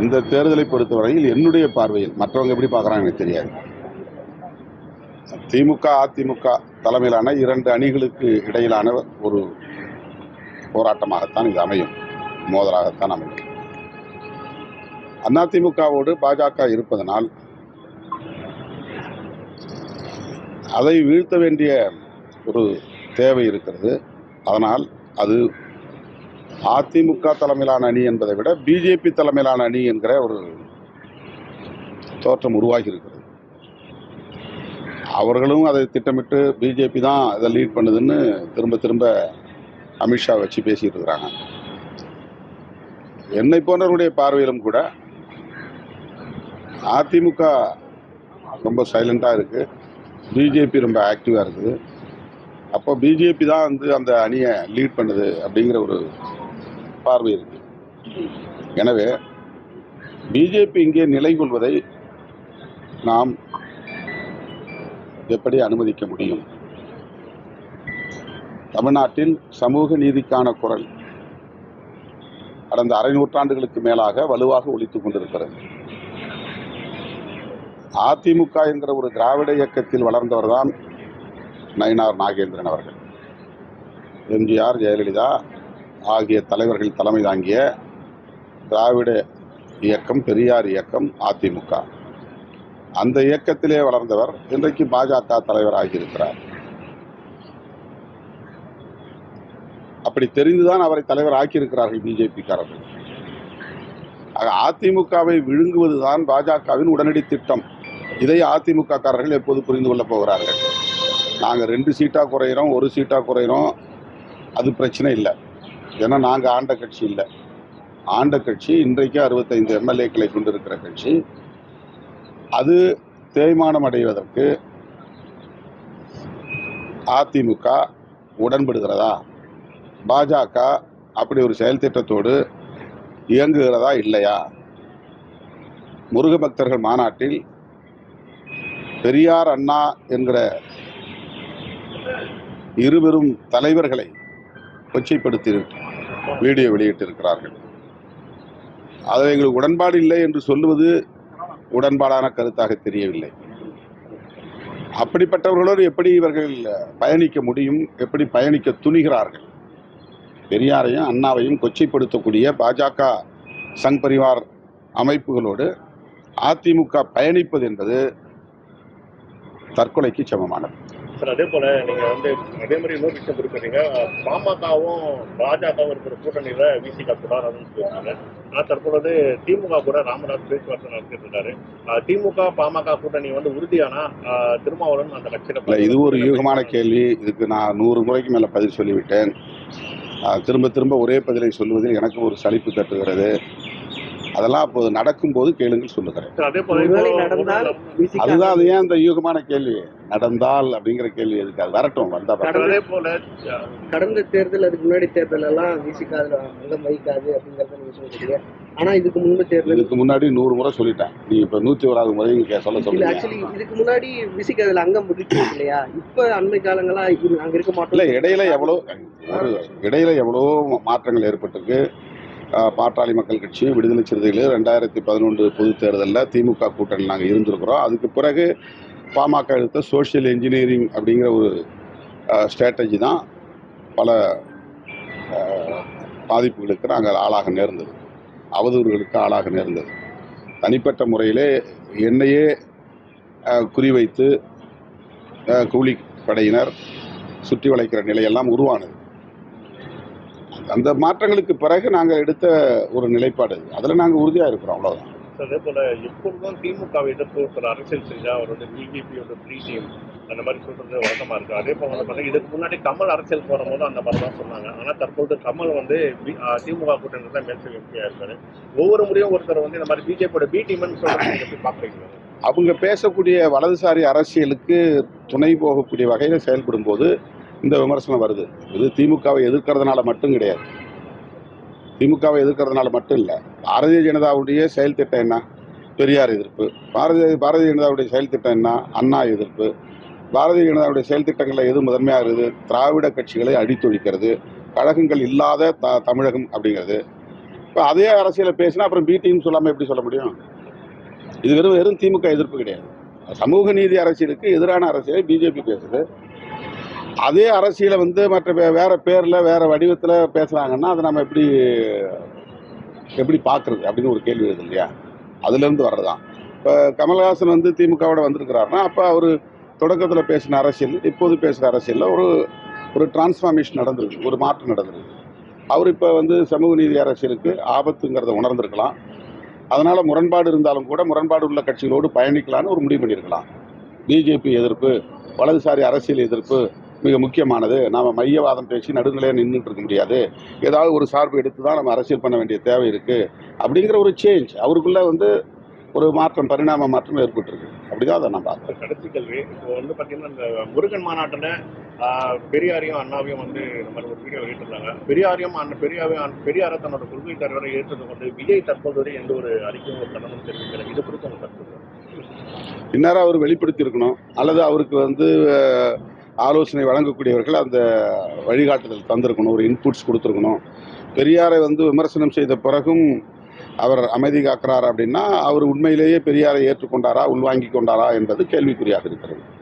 இந்த தேர்தலை பொறுத்தவரையில் என்னுடைய பார்வையில் மற்றவங்க எப்படி பார்க்குறாங்க எனக்கு தெரியாது. திமுக அதிமுக தலைமையிலான இரண்டு அணிகளுக்கு இடையிலான ஒரு போராட்டமாகத்தான் இது அமையும். மோதலாகத்தான் அமையும். அதிமுகவோடு பாஜக இருப்பதனால் அதை வீழ்த்த வேண்டிய ஒரு தேவை இருக்கிறது. அதனால் அது அதிமுக தலைமையிலான அணி என்பதை விட பிஜேபி தலைமையிலான அணி என்கிற ஒரு தோற்றம் உருவாகி இருக்கிறது அவர்களும் அதை திட்டமிட்டு பிஜேபி தான் அதை லீட் பண்ணுதுன்னு திரும்ப திரும்ப அமித்ஷா வச்சு பேசிட்டு இருக்கிறாங்க என்னை போன்றவருடைய பார்வையிலும் கூட அதிமுக ரொம்ப சைலண்ட்டாக இருக்குது பிஜேபி ரொம்ப ஆக்டிவாக இருக்குது. அப்போ பிஜேபி தான் வந்து அந்த அணியை லீட் பண்ணுது அப்படிங்கிற ஒரு பார்வை இருக்கு. எனவே பிஜேபி இங்கே நிலை கொள்வதை நாம் எப்படி அனுமதிக்க முடியும்? தமிழ்நாட்டில் சமூக நீதிக்கான குரல் கடந்த அரை நூற்றாண்டுகளுக்கு மேலாக வலுவாக ஒழித்துக் கொண்டிருக்கிறது. அதிமுக என்கிற ஒரு திராவிட இயக்கத்தில் வளர்ந்தவர் தான் நயினார் நாகேந்திரன் அவர்கள். எம்ஜிஆர் ஜெயலலிதா ஆகிய தலைவர்கள் தலைமை தாங்கிய திராவிட இயக்கம் பெரியார் இயக்கம் அதிமுக. அந்த இயக்கத்திலே வளர்ந்தவர் இன்றைக்கு பாஜக தலைவராகி இருக்கிறார் அப்படி தெரிந்துதான் அவரை தலைவர் ஆக்கியிருக்கிறார்கள் பிஜேபிக்காரர்கள். ஆக அதிமுகவை விழுங்குவதுதான் பாஜகவின் உடனடி திட்டம். இதை அதிமுக காரர்கள் எப்போது புரிந்து கொள்ளப் போகிறார்கள்? நாங்கள் ரெண்டு சீட்டாக குறையிறோம் ஒரு சீட்டாக குறையிறோம் அது பிரச்சனை இல்லை. ஏன்னா நாங்கள் ஆண்ட கட்சி இல்லை. ஆண்ட கட்சி இன்றைக்கு அறுபத்தைந்து எம்எல்ஏக்களை கொண்டிருக்கிற கட்சி. அது தேய்மானம் அடைவதற்கு அதிமுக உடன்படுகிறதா? பாஜக அப்படி ஒரு செயல் திட்டத்தோடு இயங்குகிறதா இல்லையா? முருக பக்தர்கள் மாநாட்டில் பெரியார் அண்ணா என்கிற இருவரும் தலைவர்களை கொச்சைப்படுத்தி வீடியோ வெளியிட்டிருக்கிறார்கள். அது எங்களுக்கு உடன்பாடு இல்லை என்று சொல்லுவது உடன்பாடான கருத்தாக தெரியவில்லை. அப்படிப்பட்டவர்களோடு எப்படி இவர்கள் பயணிக்க முடியும் எப்படி பயணிக்க துணிகிறார்கள்? பெரியாரையும் அண்ணாவையும் கொச்சைப்படுத்தக்கூடிய பாஜக சங் பரிவார் அமைப்புகளோடு அதிமுக பயணிப்பது என்பது தற்கொலைக்கு சமமானது. சார் அதே போல நீங்க வந்து அதே மாதிரி இன்னொரு விஷயம் குறிப்பிட்டீங்க பாமகவும் பாஜகவும் இருக்கிற கூட்டணியில விசிகா கூடாதுன்னு சொல்லியிருக்காங்க. நான் தற்பொழுது திமுக கூட ராமதாஸ் பேச்சுவார்த்தை நடத்திட்டு இருக்காரு. திமுக பாமக கூட்டணி வந்து உறுதியானா திருமாவளவன் அந்த கட்சியில இது ஒரு யூகமான கேள்வி. இதுக்கு நான் நூறு முறைக்கு மேலே பதில் சொல்லிவிட்டேன். திரும்ப திரும்ப ஒரே பதிலை சொல்லுவதில் எனக்கு ஒரு சலிப்பு தட்டுகிறது. அதெல்லாம் அப்போது நடக்கும்போது கேளுங்கள் சொல்லுகிறேன். சார், அதே போல ஒருவேளை இப்போ நடந்தால் விசிகா அதுதான் அது ஏன் அந்த யூகமான கேள்வி? நடந்தால் அப்படிங்கிற கேள்வி எதுக்கு? அது வரட்டும் வந்தா. அதே போல கடந்த தேர்தல் அதுக்கு முன்னாடி தேர்தல் எல்லாம் விசிகா அதுல அங்கம் வகிக்காது அப்படிங்கறத நீங்க சொல்றீங்க. ஆனா இதுக்கு முன்பு தேர்தல் இதுக்கு முன்னாடி நூறு முறை சொல்லிட்டேன். நீ இப்ப நூத்தி ஓராவது முறை நீங்க சொல்ல சொல்லுங்க ஆக்சுவலி இதுக்கு முன்னாடி விசிகா அதுல அங்கம் வகிக்கிறது இல்லையா? இப்ப அண்மை காலங்களா அங்க இருக்க இல்ல மாட்டோம் இடையில எவ்வளோ ஒரு இடையில எவ்வளோ மாற்றங்கள் ஏற்பட்டிருக்கு. பாட்டாளி மக்கள் கட்சி விடுதலை சிறுத்தைகள் ரெண்டாயிரத்தி பதினொன்று பொது தேர்தலில் திமுக கூட்டணி நாங்கள் இருந்திருக்கிறோம். அதுக்கு பிறகு பாமக எடுத்த சோஷியல் இன்ஜினியரிங் அப்படிங்கிற ஒரு ஸ்ட்ராட்டஜி தான் பல பாதிப்புகளுக்கு நாங்கள் ஆளாக நேர்ந்தது. அவதூறுகளுக்கு ஆளாக நேர்ந்தது. தனிப்பட்ட முறையிலே என்னையே குறிவைத்து கூலி படையினர் சுற்றி வளைக்கிற நிலையெல்லாம் உருவானது. அந்த மாற்றங்களுக்கு பிறகு நாங்கள் எடுத்த ஒரு நிலைப்பாடு அதில் நாங்கள் உறுதியாக இருக்கிறோம் அவ்வளோதான் அதே போல எப்பொழுதும் திமுகவை எதிர்த்து ஒரு அரசியல் செஞ்சா அவர் வந்து பிஜேபியோட ப்ரீ டீம் அந்த மாதிரி சொல்றது வழக்கமா இருக்கு. அதே போல வந்து இதுக்கு முன்னாடி கமல் அரசியல் போடும்போது அந்த மாதிரி தான் சொன்னாங்க. ஆனா தற்பொழுது கமல் வந்து திமுக கூட்டணி தான் மேல்சல் எம்பியா இருக்காரு. ஒவ்வொரு முறையும் ஒருத்தர் வந்து இந்த மாதிரி பிஜேபியோட பி டீம்னு சொல்றது நீங்க எப்படி பாக்குறீங்க அவங்க பேசக்கூடிய வலதுசாரி அரசியலுக்கு துணை போகக்கூடிய வகையில் செயல்படும் போது இந்த விமர்சனம் வருது. இது திமுகவை எதிர்க்கிறதுனால மட்டும் கிடையாது. திமுகவை எதிர்க்கிறதுனால மட்டும் இல்லை. பாரதிய ஜனதாவுடைய செயல் திட்டம் என்ன? பெரியார் எதிர்ப்பு. பாரதிய பாரதிய ஜனதாவுடைய செயல் திட்டம் என்ன? அண்ணா எதிர்ப்பு. பாரதிய ஜனதாவுடைய செயல் திட்டங்களில் எது முதன்மையாக இருக்குது? திராவிட கட்சிகளை அடித்தொழிக்கிறது. கழகங்கள் இல்லாத த தமிழகம் அப்படிங்கிறது. இப்போ அதே அரசியலை பேசினா அப்புறம் பிடின்னு சொல்லாமல் எப்படி சொல்ல முடியும்? இது வெறும் வெறும் திமுக எதிர்ப்பு கிடையாது. சமூக நீதி அரசியலுக்கு எதிரான அரசியலை பிஜேபி பேசுது. அதே அரசியலை வந்து மற்ற வே- வேற பேர்ல வேற வடிவத்துல பேசுறாங்கன்னா அதை நம்ம எப்படி எப்படி பார்க்குறது அப்படின்னு ஒரு கேள்வி வருது இல்லையா? அதுல இருந்து வர்றதுதான். இப்போ கமல்ஹாசன் வந்து திமுகவோட வந்திருக்கிறாருன்னா அப்போ அவர் தொடக்கத்தில் பேசின அரசியல் இப்போது பேசுகிற அரசியலில் ஒரு ஒரு டிரான்ஸ்ஃபார்மேஷன் நடந்திருக்கு ஒரு மாற்றம் நடந்திருக்கு. அவர் இப்போ வந்து சமூக நீதி அரசியலுக்கு ஆபத்துங்கிறத உணர்ந்திருக்கலாம். அதனால் முரண்பாடு இருந்தாலும் கூட முரண்பாடு உள்ள கட்சிகளோடு பயணிக்கலாம்னு ஒரு முடிவு பண்ணியிருக்கலாம். பிஜேபி எதிர்ப்பு வலதுசாரி அரசியல் எதிர்ப்பு மிக முக்கியமானது. நாம மையவாதம் பேசி நடுநிலையாக நின்றுட்டு இருக்க முடியாது. ஏதாவது ஒரு சார்பு எடுத்து தான் நம்ம அரசியல் பண்ண வேண்டிய தேவை இருக்கு. அப்படிங்கிற ஒரு சேஞ்ச் அவருக்குள்ள வந்து ஒரு மாற்றம் பரிணாம மாற்றம் ஏற்பட்டிருக்கு. அப்படிதான் அதை நான் பார்க்குறேன். கடைசி கேள்வி. இப்போ வந்து பாத்தீங்கன்னா இந்த முருகன் மாநாட்டுல பெரியாரையும் அண்ணாவையும் வந்து மாதிரி ஒரு வீடியோ வெளியிட்டிருந்தாங்க. பெரியாரையும் அண்ணா பெரியாரையும் பெரியாரை தன்னோட கொள்கை தலைவரை ஏற்றது கொண்டு விஜய் தற்போது வரை எந்த ஒரு அறிக்கையும் ஒரு கண்டனம் தெரிவிக்கல. இது குறித்து உங்க கருத்து? இந்நேரம் அவர் வெளிப்படுத்தி இருக்கணும் அல்லது அவருக்கு வந்து ஆலோசனை வழங்கக்கூடியவர்கள் அந்த வழிகாட்டுதல் தந்திருக்கணும் ஒரு இன்புட்ஸ் கொடுத்துருக்கணும். பெரியாரை வந்து விமர்சனம் செய்த பிறகும் அவர் அமைதி காக்கிறார் அப்படின்னா அவர் உண்மையிலேயே பெரியாரை ஏற்றுக்கொண்டாரா உள்வாங்கி கொண்டாரா என்பது கேள்விக்குறியாக இருக்கிறது.